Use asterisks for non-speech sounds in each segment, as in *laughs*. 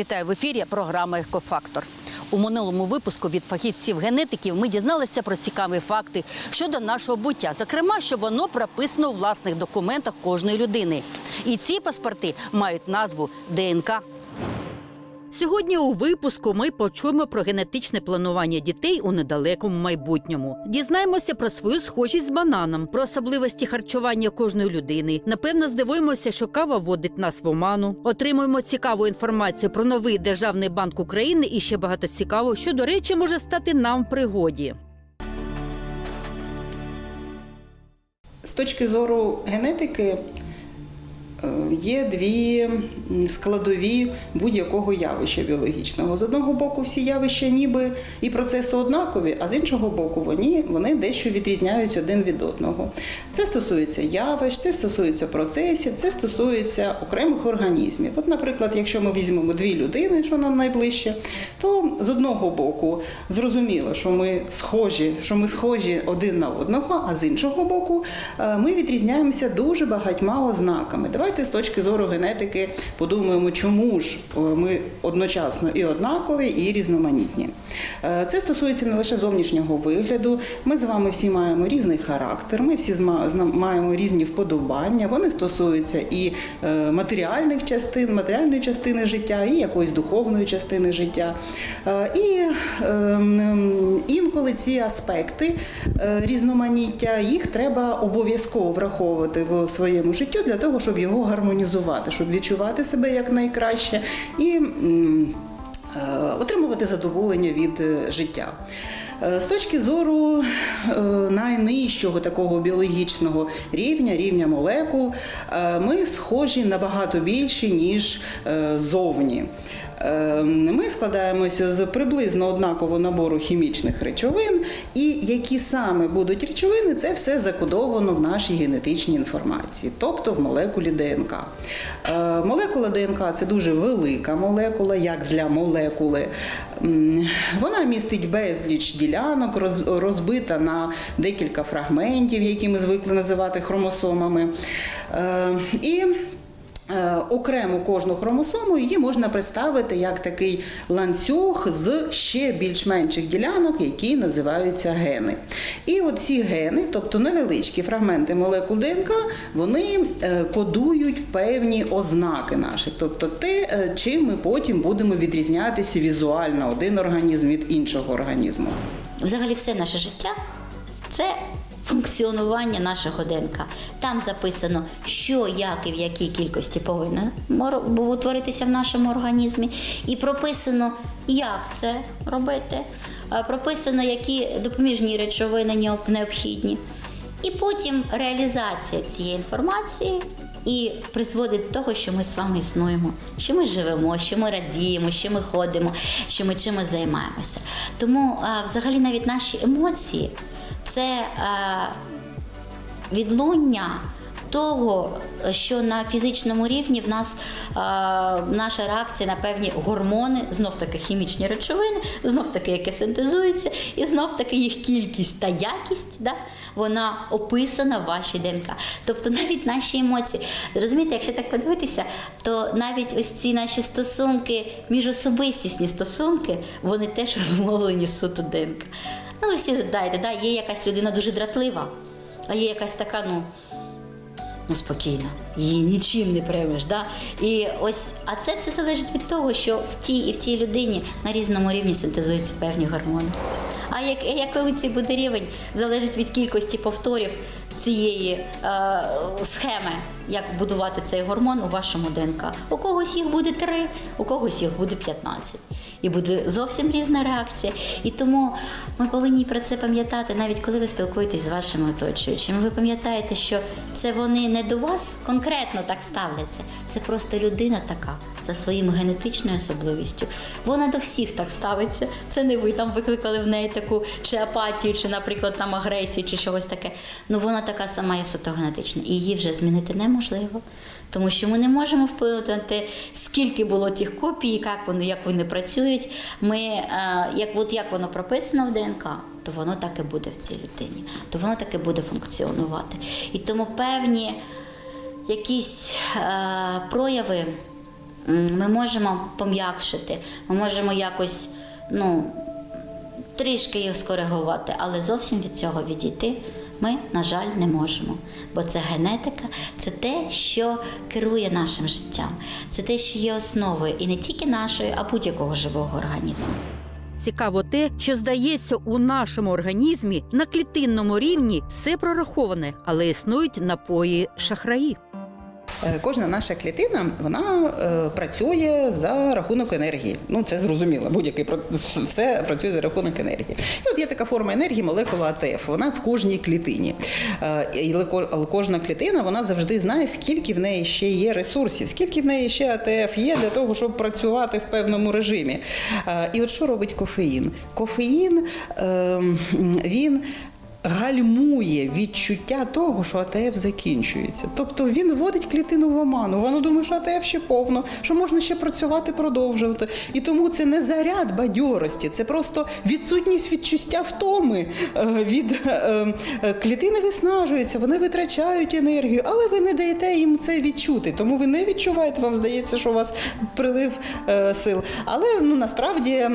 Вітаю в ефірі. Програма Екофактор. У минулому випуску від фахівців генетиків ми дізналися про цікаві факти щодо нашого буття, зокрема, що воно прописано у власних документах кожної людини. І ці паспорти мають назву ДНК. Сьогодні у випуску ми почуємо про генетичне планування дітей у недалекому майбутньому. Дізнаємося про свою схожість з бананом, про особливості харчування кожної людини. Напевно, здивуємося, що кава вводить нас в оману. Отримуємо цікаву інформацію про новий державний банк України і ще багато цікавого, що, до речі, може стати нам в пригоді. З точки зору генетики є дві складові будь-якого явища біологічного. З одного боку, всі явища ніби і процеси однакові, а з іншого боку, вони, вони дещо відрізняються один від одного. Це стосується явищ, це стосується процесів, це стосується окремих організмів. От, наприклад, якщо ми візьмемо дві людини, що нам найближче, то з одного боку зрозуміло, що ми схожі, що ми схожі один на одного, а з іншого боку, е, ми відрізняємося дуже багатьма ознаками. Давайте з точки зору генетики подумаємо, чому ж е, ми одночасно і однакові, і різноманітні. Е, Це стосується не лише зовнішнього вигляду. Ми з вами всі маємо різний характер, ми всі маємо різні вподобання. Вони стосуються і е, матеріальних частин, матеріальної частини життя, і якоїсь духовної частини життя. І ем, інколи ці аспекти різноманіття їх треба обов'язково враховувати в своєму житті для того, щоб його гармонізувати, щоб відчувати себе як найкраще і е, отримувати задоволення від е, життя. Е, З точки зору найнижчого такого біологічного рівня, рівня молекул, ми схожі набагато більше, ніж зовні. Е, Ми складаємося з приблизно однакового набору хімічних речовин, і які саме будуть речовини, це все закодовано в нашій генетичній інформації, тобто в молекулі ДНК. Е, Молекула ДНК це дуже велика молекула, як для молекули. Вона містить безліч ділянок, розбита на декілька фрагментів, які ми звикли називати хромосомами. Е, І Окремо кожну хромосому її можна представити як такий ланцюг з ще більш менших ділянок, які називаються гени. І от ці гени, тобто невеличкі фрагменти молекул ДНК, вони е, кодують певні ознаки наші, тобто те, е, чим ми потім будемо відрізнятися візуально один організм від іншого організму. Взагалі, все наше життя це функціонування нашого ДНК. Там записано, що, як і в якій кількості повинно утворитися в нашому організмі, і прописано, як це робити, прописано, які допоміжні речовини необхідні. І потім реалізація цієї інформації і призводить до того, що ми з вами існуємо, що ми живемо, що ми радіємо, що ми ходимо, що ми чимось займаємося. Тому а, взагалі навіть наші емоції це а, відлуння того, що на фізичному рівні в нас наша реакція на певні гормони, знов таки хімічні речовини, знов таки, які синтезуються, і знов таки їх кількість та якість, да, вона описана в вашій ДНК. Тобто навіть наші емоції. Розумієте, якщо так подивитися, то навіть ось ці наші стосунки, міжособистісні стосунки, вони теж *laughs* обумовлені суто ДНК. Ну, ви всі знаєте, да, є якась людина дуже дратлива, а є якась така, ну ну спокійно, її нічим не приймеш. Да? І ось, а це все залежить від того, що в тій і в тій людині на різному рівні синтезуються певні гормони. А як, який це буде рівень, залежить від кількості повторів цієї е, схеми, як будувати цей гормон у вашому ДНК. У когось їх буде три, у когось їх буде 15. І буде зовсім різна реакція. І тому ми повинні про це пам'ятати, навіть коли ви спілкуєтесь з вашими оточуючими. Ви пам'ятаєте, що це вони не до вас конкретно так ставляться. Це просто людина така за своїм генетичною особливістю. Вона до всіх так ставиться. Це не ви там викликали в неї таку чи апатію, чи, наприклад, там агресію, чи чогось таке. Ну вона така сама є суто генетична. І її вже змінити неможливо. Тому що ми не можемо вплинути на те, скільки було тих копій, як вони, як вони працюють. Ми, е, як, от як воно прописано в ДНК, то воно так і буде в цій людині, то воно так і буде функціонувати. І тому певні якісь е, прояви ми можемо пом'якшити, ми можемо якось ну, трішки їх скоригувати, але зовсім від цього відійти ми, на жаль, не можемо. Бо це генетика, це те, що керує нашим життям, це те, що є основою і не тільки нашої, а будь-якого живого організму. Цікаво те, що здається, у нашому організмі на клітинному рівні все прораховане, але існують напої шахраї. Е, Кожна наша клітина вона е, працює за рахунок енергії. Ну це зрозуміло. Будь-який все працює за рахунок енергії. І от є така форма енергії, молекула АТФ. Вона в кожній клітині. Е, але кожна клітина вона завжди знає, скільки в неї ще є ресурсів, скільки в неї ще АТФ є для того, щоб працювати в певному режимі. І от що робить кофеїн? Кофеїн ем, він гальмує відчуття того, що АТФ закінчується. Тобто він вводить клітину в оману. Вона думає, що АТФ ще повно, що можна ще працювати, продовжувати. І тому це не заряд бадьорості, це просто відсутність відчуття втоми е, від е, е, клітини виснажуються, вони витрачають енергію, але ви не даєте їм це відчути. Тому ви не відчуваєте, вам здається, що у вас прилив сил. Але ну насправді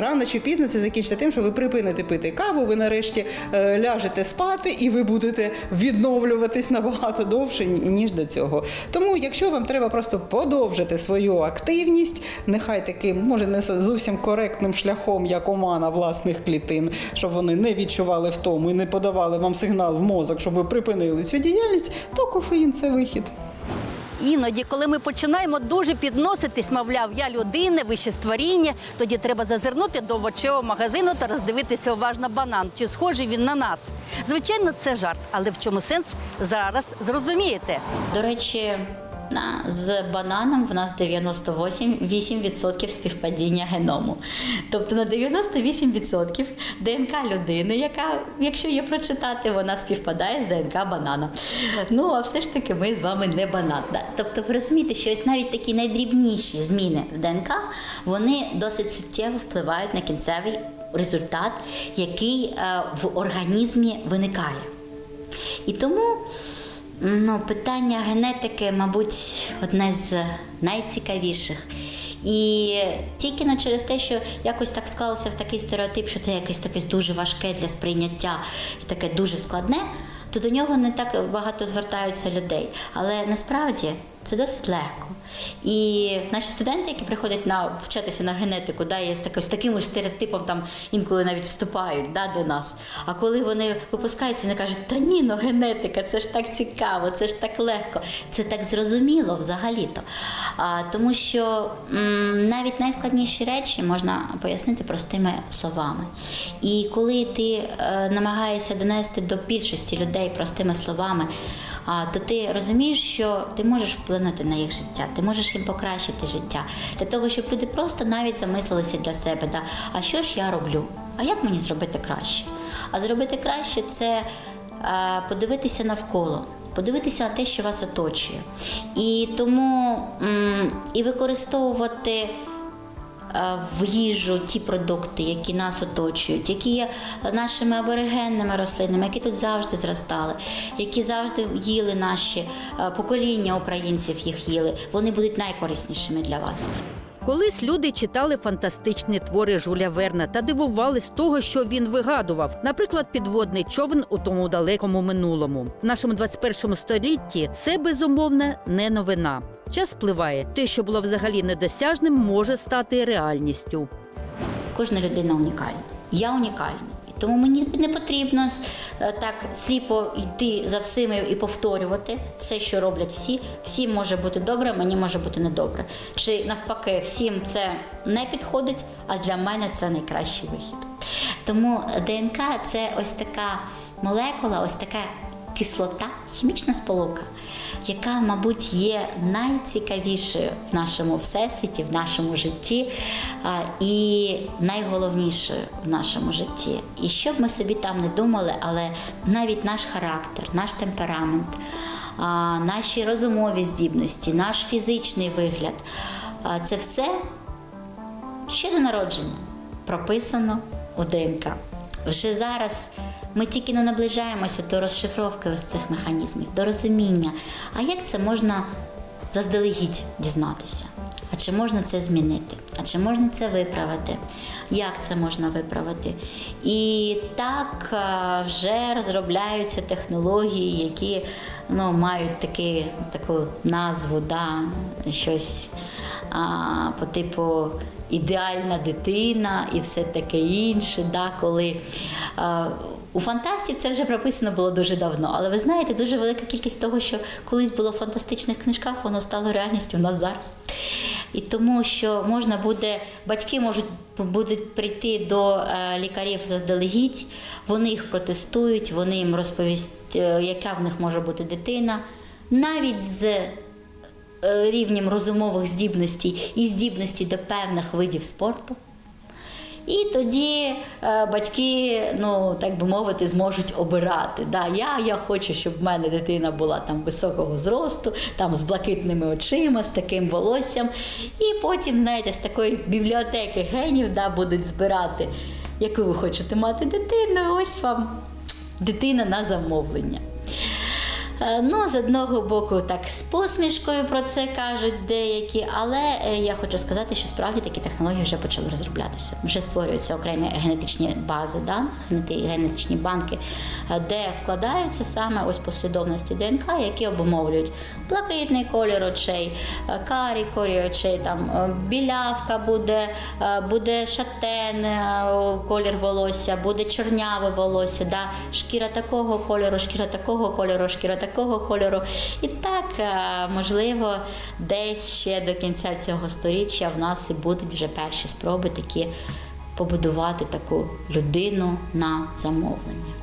рано чи пізно це закінчиться тим, що ви припините пити каву, ви нарешті е, ляжете спати, і ви будете відновлюватись набагато довше ніж до цього. Тому, якщо вам треба просто подовжити свою активність, нехай таким, може, не зовсім коректним шляхом, як омана власних клітин, щоб вони не відчували втому і не подавали вам сигнал в мозок, щоб ви припинили цю діяльність, то кофеїн це вихід. Іноді, коли ми починаємо дуже підноситись, мовляв, я людина, вище створіння, тоді треба зазирнути до овочевого магазину та роздивитися уважно банан, чи схожий він на нас. Звичайно, це жарт, але в чому сенс зараз зрозумієте. До речі, на, з бананом в нас 98% співпадіння геному. Тобто на 98% ДНК людини, яка, якщо її прочитати, вона співпадає з ДНК банана. Ну, а все ж таки ми з вами не банан. Тобто ви розумієте, що ось навіть такі найдрібніші зміни в ДНК, вони досить суттєво впливають на кінцевий результат, який е, в організмі виникає. І тому ну, питання генетики, мабуть, одне з найцікавіших. І тільки ну, через те, що якось так склалося в такий стереотип, що це якесь таке дуже важке для сприйняття і таке дуже складне, то до нього не так багато звертаються людей. Але насправді це досить легко. І наші студенти, які приходять на вчитися на генетику, да, з, таки- з таким ж стереотипом там інколи навіть вступають да, до нас. А коли вони випускаються, вони кажуть, та ні, ну генетика, це ж так цікаво, це ж так легко, це так зрозуміло взагалі-то. А, тому що м, навіть найскладніші речі можна пояснити простими словами. І коли ти е, намагаєшся донести до більшості людей простими словами, то ти розумієш, що ти можеш вплинути на їх життя, ти можеш їм покращити життя для того, щоб люди просто навіть замислилися для себе, да, а що ж я роблю? А як мені зробити краще? А зробити краще це подивитися навколо. Подивитися на те, що вас оточує. І тому і використовувати в їжу ті продукти, які нас оточують, які є нашими аборигенними рослинами, які тут завжди зростали, які завжди їли наші е, покоління українців їх їли. Вони будуть найкориснішими для вас. Колись люди читали фантастичні твори Жуля Верна та дивувались того, що він вигадував. Наприклад, підводний човен у тому далекому минулому. В нашому 21 столітті це безумовно не новина. Час спливає. Те, що було взагалі недосяжним, може стати реальністю. Кожна людина унікальна. Я унікальна. Тому мені не потрібно е, так сліпо йти за всіми і повторювати все, що роблять всі. Всім може бути добре, мені може бути недобре. Чи навпаки, всім це не підходить, а для мене це найкращий вихід. Тому ДНК це ось така молекула, ось така кислота, хімічна сполука, яка, мабуть, є найцікавішою в нашому всесвіті, в нашому житті і найголовнішою в нашому житті. І що б ми собі там не думали, але навіть наш характер, наш темперамент, наші розумові здібності, наш фізичний вигляд це все ще до народження прописано у ДНК. Вже зараз ми тільки не наближаємося до розшифровки ось цих механізмів, до розуміння. А як це можна заздалегідь дізнатися. А чи можна це змінити? А чи можна це виправити? Як це можна виправити? І так е, вже розробляються технології, які ну, мають таки, таку назву, да, щось а, по типу ідеальна дитина і все таке інше. Да, коли, а, у фантастів це вже прописано було дуже давно, але ви знаєте, дуже велика кількість того, що колись було в фантастичних книжках, воно стало реальністю в нас зараз. І тому, що можна буде, батьки можуть будуть прийти до е, лікарів заздалегідь, вони їх протестують, вони їм розповість, е, яка в них може бути дитина, навіть з рівнем розумових здібностей і здібності до певних видів спорту. І тоді е, батьки, ну так би мовити, зможуть обирати. Да, я, я хочу, щоб в мене дитина була там високого зросту, там з блакитними очима, з таким волоссям. І потім, знаєте, з такої бібліотеки генів да, будуть збирати, яку ви хочете мати дитину. Ось вам дитина на замовлення. Е, Ну, з одного боку, так з посмішкою про це кажуть деякі, але е, я хочу сказати, що справді такі технології вже почали розроблятися. Вже створюються окремі генетичні бази даних, генетичні банки, е, де складаються саме ось послідовності ДНК, які обумовлюють блакитний колір очей, карий колір очей, там білявка буде, буде шатен колір волосся, буде чорняве волосся, да? шкіра такого кольору, шкіра такого кольору, шкіра такого кольору. І так, е, можливо, десь ще до кінця цього сторіччя в нас і будуть вже перші спроби такі побудувати таку людину на замовлення.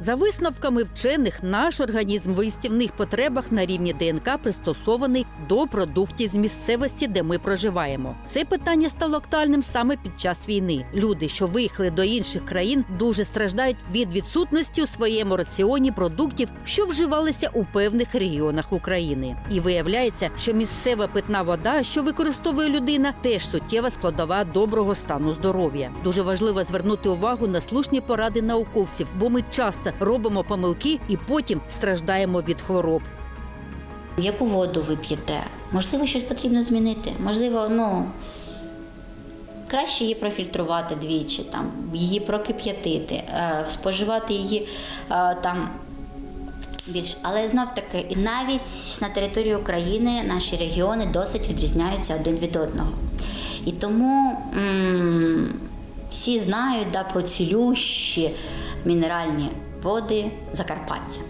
За висновками вчених, наш організм в їстівних потребах на рівні ДНК пристосований до продуктів з місцевості, де ми проживаємо. Це питання стало актуальним саме під час війни. Люди, що виїхали до інших країн, дуже страждають від відсутності у своєму раціоні продуктів, що вживалися у певних регіонах України. І виявляється, що місцева питна вода, що використовує людина, теж суттєва складова доброго стану здоров'я. Дуже важливо звернути увагу на слушні поради науковців, бо ми часто робимо помилки і потім страждаємо від хвороб. Яку воду ви п'єте? Можливо, щось потрібно змінити. Можливо, ну краще її профільтрувати двічі, там, її прокип'ятити, е, споживати її е, там. Більш, але знов таки, і навіть на території України наші регіони досить відрізняються один від одного. І тому м- всі знають да, про цілющі мінеральні води Закарпаття.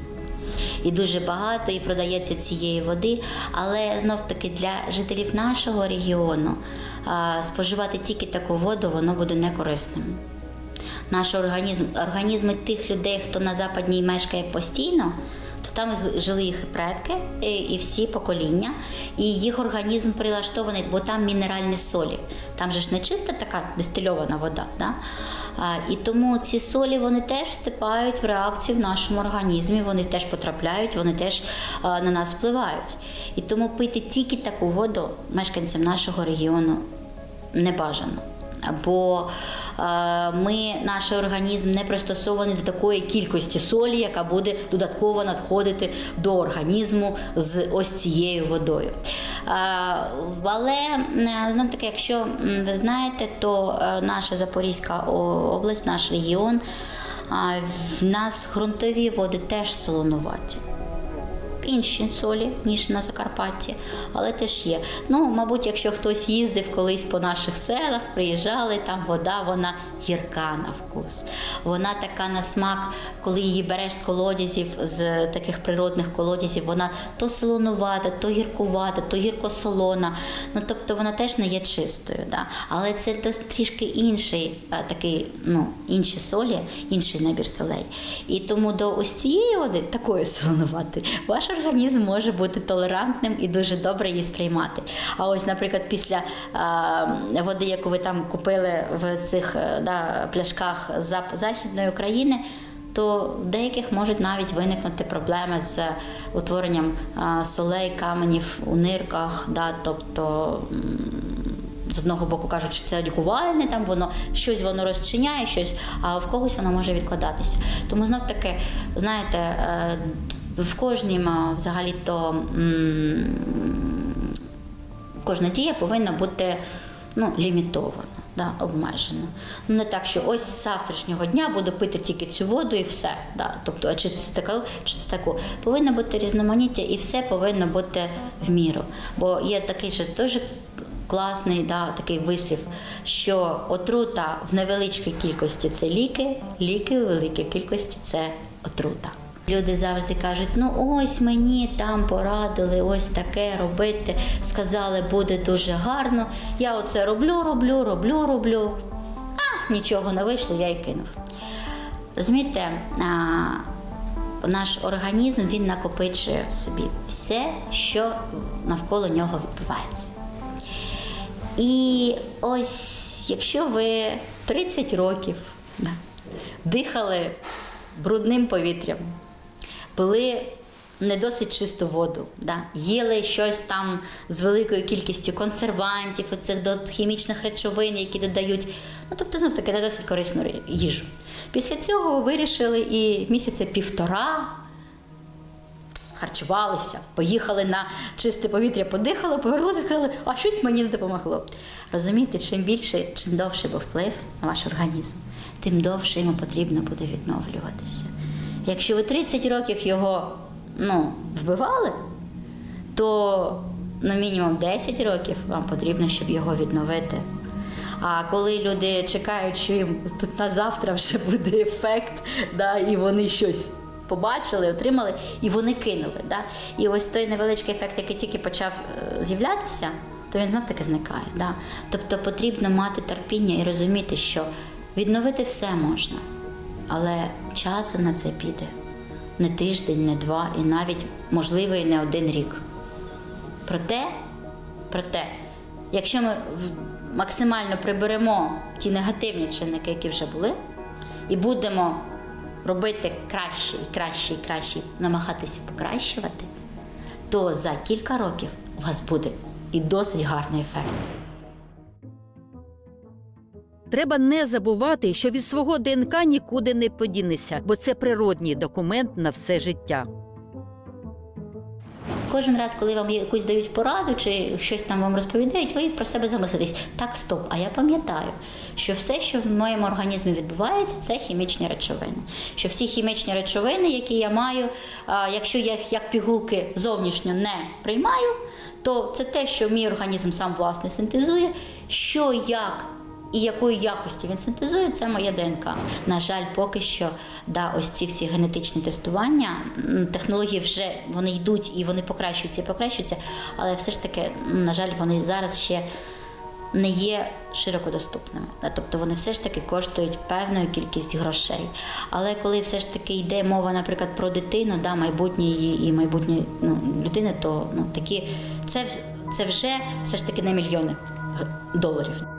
І дуже багато і продається цієї води, але знов таки для жителів нашого регіону споживати тільки таку воду воно буде некорисним. Наш організм, організми тих людей, хто на западній мешкає постійно, там жили їх предки і, всі покоління, і їх організм прилаштований, бо там мінеральні солі. Там же ж не чиста така дистильована вода. Да? І тому ці солі вони теж вступають в реакцію в нашому організмі, вони теж потрапляють, вони теж на нас впливають. І тому пити тільки таку воду мешканцям нашого регіону не бажано. Бо ми, наш організм не пристосований до такої кількості солі, яка буде додатково надходити до організму з ось цією водою. Е, але е, знов таки, якщо ви знаєте, то е, наша Запорізька область, наш регіон, в нас ґрунтові води теж солонуваті інші солі, ніж на Закарпатті, але теж є. Ну, мабуть, якщо хтось їздив колись по наших селах, приїжджали, там вода, вона гірка на вкус. Вона така на смак, коли її береш з колодязів, з таких природних колодязів, вона то солонувата, то гіркувата, то гіркосолона. Ну, тобто вона теж не є чистою. Да? Але це трішки інший такий, ну, інші солі, інший набір солей. І тому до ось цієї води, такої солонувати, ваш організм може бути толерантним і дуже добре її сприймати. А ось, наприклад, після а, води, яку ви там купили в цих е, да, пляшках Західної України, то в деяких можуть навіть виникнути проблеми з утворенням а, солей, каменів у нирках, да, тобто. з одного боку кажуть, що це лікувальне, там воно щось воно розчиняє, щось, а в когось воно може відкладатися. Тому знов таки, знаєте, е, в кожній взагалі-то кожна дія повинна бути ну, лімітована, да, обмежена. Ну, не так, що ось з завтрашнього дня буду пити тільки цю воду і все. Да. Тобто, чи це таке, чи це таке. Повинно бути різноманіття і все повинно бути в міру. Бо є такий же дуже класний да, такий вислів, що отрута в невеличкій кількості це ліки, ліки в великій кількості це отрута. Люди завжди кажуть: ну ось мені там порадили ось таке робити. Сказали, буде дуже гарно. Я оце роблю, роблю, роблю, роблю. А нічого не вийшло, я й кинув. Розумієте, а, наш організм він накопичує в собі все, що навколо нього відбувається. І ось якщо ви 30 років дихали брудним повітрям, пили не досить чисту воду, да, їли щось там з великою кількістю консервантів, оцих хімічних речовин, які додають, ну тобто знов таки не досить корисну їжу. Після цього вирішили і місяця півтора харчувалися, поїхали на чисте повітря, подихали, повернулися і сказали, а щось мені не допомогло. Розумієте, чим більше, чим довше був вплив на ваш організм, тим довше йому потрібно буде відновлюватися. Якщо ви 30 років його ну, вбивали, то ну, мінімум 10 років вам потрібно, щоб його відновити. А коли люди чекають, що їм тут на завтра вже буде ефект, да, і вони щось побачили, отримали, і вони кинули. Да? І ось той невеличкий ефект, який тільки почав е, з'являтися, то він знов таки зникає. Да? Тобто потрібно мати терпіння і розуміти, що відновити все можна, але часу на це піде не тиждень, не два, і навіть можливо і не один рік. Проте, проте, якщо ми максимально приберемо ті негативні чинники, які вже були, і будемо робити краще і краще і краще, намагатися покращувати, то за кілька років у вас буде і досить гарний ефект. Треба не забувати, що від свого ДНК нікуди не подінешся, бо це природній документ на все життя. Кожен раз, коли вам якусь дають пораду чи щось там вам розповідають, ви про себе замислитесь. Так, стоп. А я пам'ятаю, що все, що в моєму організмі відбувається, це хімічні речовини. Що всі хімічні речовини, які я маю, якщо я їх як пігулки зовнішньо не приймаю, то це те, що мій організм сам власне синтезує, що як. І якої якості він синтезує, це моя ДНК. На жаль, поки що, да, ось ці всі генетичні тестування, технології вже вони йдуть і вони покращуються і покращуються, але все ж таки, на жаль, вони зараз ще не є широко доступними. Тобто вони все ж таки коштують певну кількість грошей. Але коли все ж таки йде мова, наприклад, про дитину, да, майбутнє її і майбутнє ну, людини, то ну, такі, це, це вже все ж таки не мільйони доларів.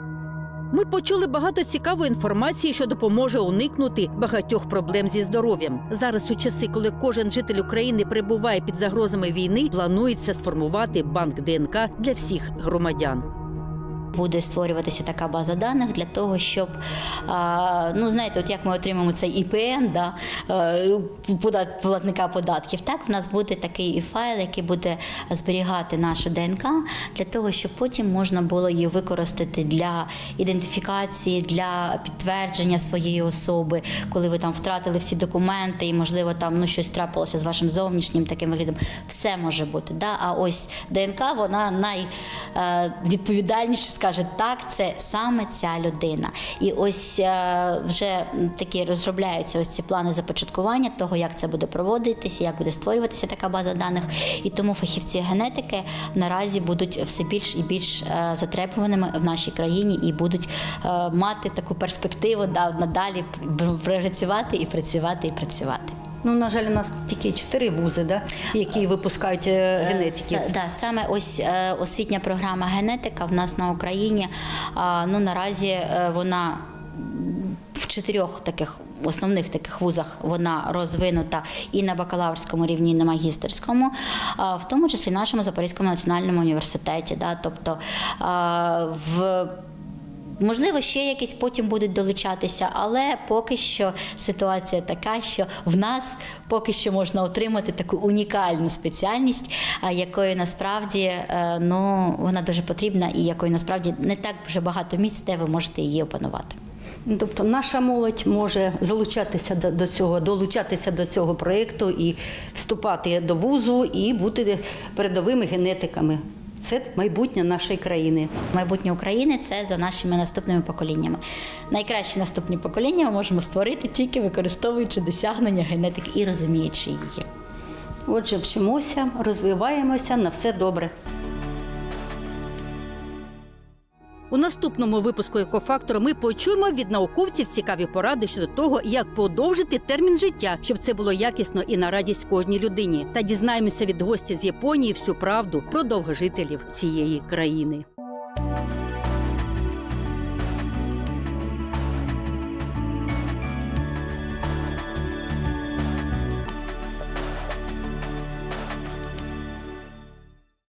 Ми почули багато цікавої інформації, що допоможе уникнути багатьох проблем зі здоров'ям. Зараз у часи, коли кожен житель України перебуває під загрозами війни, планується сформувати банк ДНК для всіх громадян. Буде створюватися така база даних для того, щоб ну знаєте, от як ми отримаємо цей ІПН, да, е, платника податків, так в нас буде такий файл, який буде зберігати нашу ДНК для того, щоб потім можна було її використати для ідентифікації, для підтвердження своєї особи, коли ви там втратили всі документи, і можливо там ну щось трапилося з вашим зовнішнім таким виглядом. Все може бути. Да? А ось ДНК, вона найвідповідальніше скаже, так, це саме ця людина. І ось е, вже такі розробляються ось ці плани започаткування того, як це буде проводитися, як буде створюватися така база даних. І тому фахівці генетики наразі будуть все більш і більш е, затребуваними в нашій країні і будуть е, мати таку перспективу да, надалі працювати і працювати і працювати. Ну на жаль, у нас тільки чотири вузи, да, які випускають е, генетиків. С- Да, саме ось е, освітня програма генетика в нас на Україні. Ну наразі е, вона в чотирьох таких основних таких вузах вона розвинута і на бакалаврському рівні, і на магістерському, в тому числі в нашому Запорізькому національному університеті. Да, тобто в Можливо, ще якісь потім будуть долучатися, але поки що ситуація така, що в нас поки що можна отримати таку унікальну спеціальність, якою насправді е, ну вона дуже потрібна, і якою насправді не так вже багато місць, де ви можете її опанувати. Ну, Тобто наша молодь може залучатися до цього, долучатися до цього проєкту і вступати до вузу і бути передовими генетиками. Це майбутнє нашої країни. Майбутнє України це за нашими наступними поколіннями. Найкращі наступні покоління ми можемо створити тільки використовуючи досягнення генетики і розуміючи її. Отже, вчимося, розвиваємося на все добре. У наступному випуску екофактору ми почуємо від науковців цікаві поради щодо того, як подовжити термін життя, щоб це було якісно і на радість кожній людині. Та дізнаємося від гостя з Японії всю правду про довгожителів цієї країни.